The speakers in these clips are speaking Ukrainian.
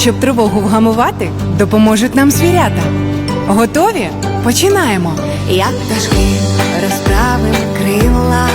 Щоб тривогу вгамувати, допоможуть нам звірята. Готові? Починаємо. Як пташки розправим крила.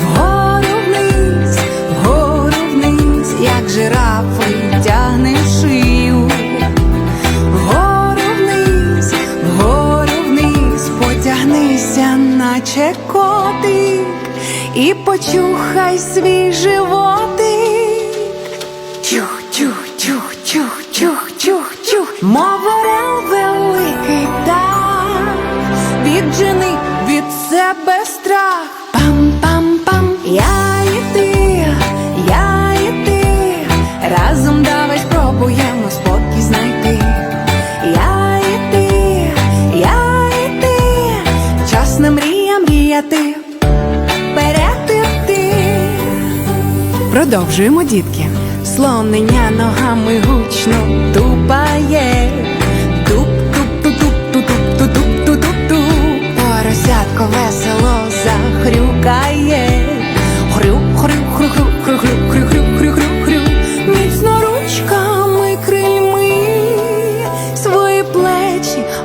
Вгору вниз, вгору вниз, як жирафи тягне шию. Вгору вниз, вгору вниз, потягнися, наче котик, і почухай свій животик. Чух, мов орел великий так, віджени від себе страх. Пам-пам-пам, я і ти, я і ти, разом давай спробуємо спокій знайти. Я і ти, я і ти, час на мрія мріяти, вперед іти. Продовжуємо, дітки. Слонення ногами гучно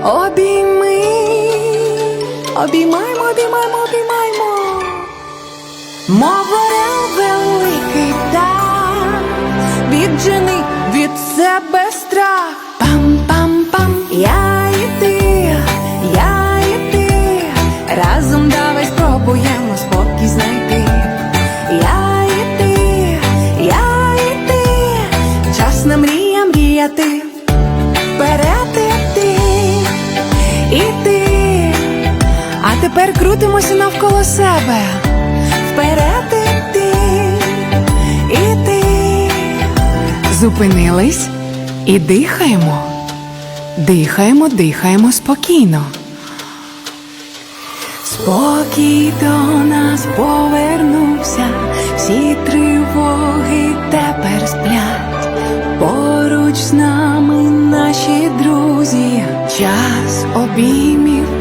обійми. Обіймаймо, обіймаймо, обіймаймо. Мов великий так, віджени від себе страх. Пам-пам-пам, я і ти, я і ти, разом давай спробуємо спокій знайти. Я і ти, я і ти, час на мрія мріяти, вперед іти. А тепер крутимося навколо себе. Вперед іти, іти. Зупинились і дихаємо. Дихаємо, дихаємо спокійно. Спокій до нас повернувся, всі тривоги тепер сплять. Поруч з нами наші друзі, Час обіймів.